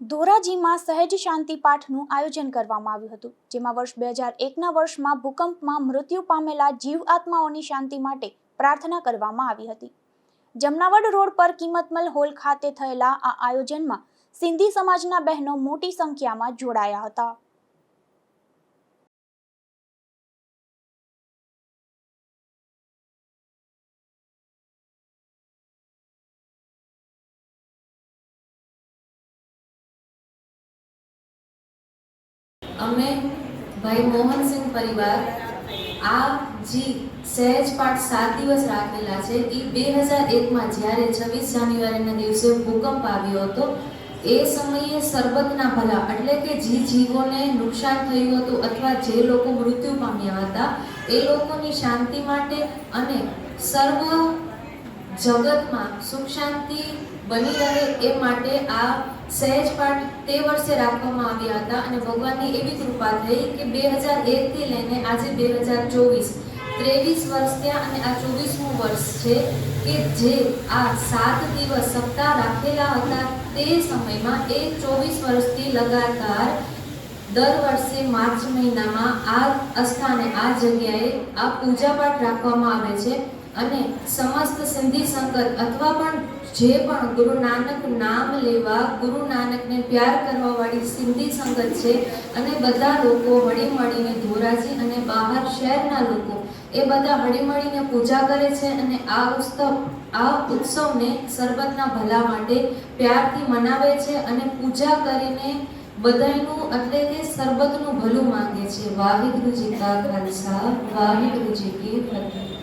ધોરાજીમાં સહેજ શાંતિ પાઠનું આયોજન કરવામાં આવ્યું હતું, જેમાં વર્ષ બે હજાર એકના વર્ષમાં ભૂકંપમાં મૃત્યુ પામેલા જીવ આત્માઓની શાંતિ માટે પ્રાર્થના કરવામાં આવી હતી. જમનાવડ રોડ પર કિંમતમલ હોલ ખાતે થયેલા આ આયોજનમાં સિંધી સમાજના બહેનો મોટી સંખ્યામાં જોડાયા હતા. અમે ભાઈ મોહનસિંહ પરિવાર આ જી સહેજ પાઠ સાત દિવસ રાખેલા છે એ બે હજાર એકમાં જ્યારે છવ્વીસ જાન્યુઆરીના દિવસે ભૂકંપ આવ્યો હતો, એ સમયે સરબતના ભલા, એટલે કે જે જીવોને નુકસાન થયું હતું અથવા જે લોકો મૃત્યુ પામ્યા હતા, એ લોકોની શાંતિ માટે અને સર્વ જગતમાં સુખ શાંતિ બની રહે એ માટે આ સહેજ પાઠ તે વર્ષે રાખવામાં આવ્યા હતા અને ભગવાનની એવી કૃપા થઈ કે બે હજાર એકથી લઈને આજે બે હજાર ચોવીસ, ત્રેવીસ વર્ષ ત્યાં અને આ ચોવીસમું વર્ષ છે કે જે આ સાત દિવસ સપ્તાહ રાખેલા હતા તે સમયમાં એ ચોવીસ વર્ષથી લગાતાર દર વર્ષે માર્ચ મહિનામાં આ અસ્થાને, આ જગ્યાએ આ પૂજાપાઠ રાખવામાં આવે છે. અને સમસ્ત સિંધી સંગત અથવા પણ જે પણ ગુરુ નાનક નામ લેવા, ગુરુ નાનકને પ્યાર કરવાવાળી સિંધી સંગત છે અને બધા લોકો હળી મળીને ધોરાજી અને બહાર શહેરના લોકો એ બધા હળી મળીને પૂજા કરે છે અને આ ઉત્સવ, આ ઉત્સવને સરબતના ભલા માટે પ્યારથી મનાવે છે અને પૂજા કરીને બધાનું એટલે કે સરબતનું ભલું માંગે છે. વાહિગુરુજી કા ખાલસા, વાહિગુરુજી કી ફતહ.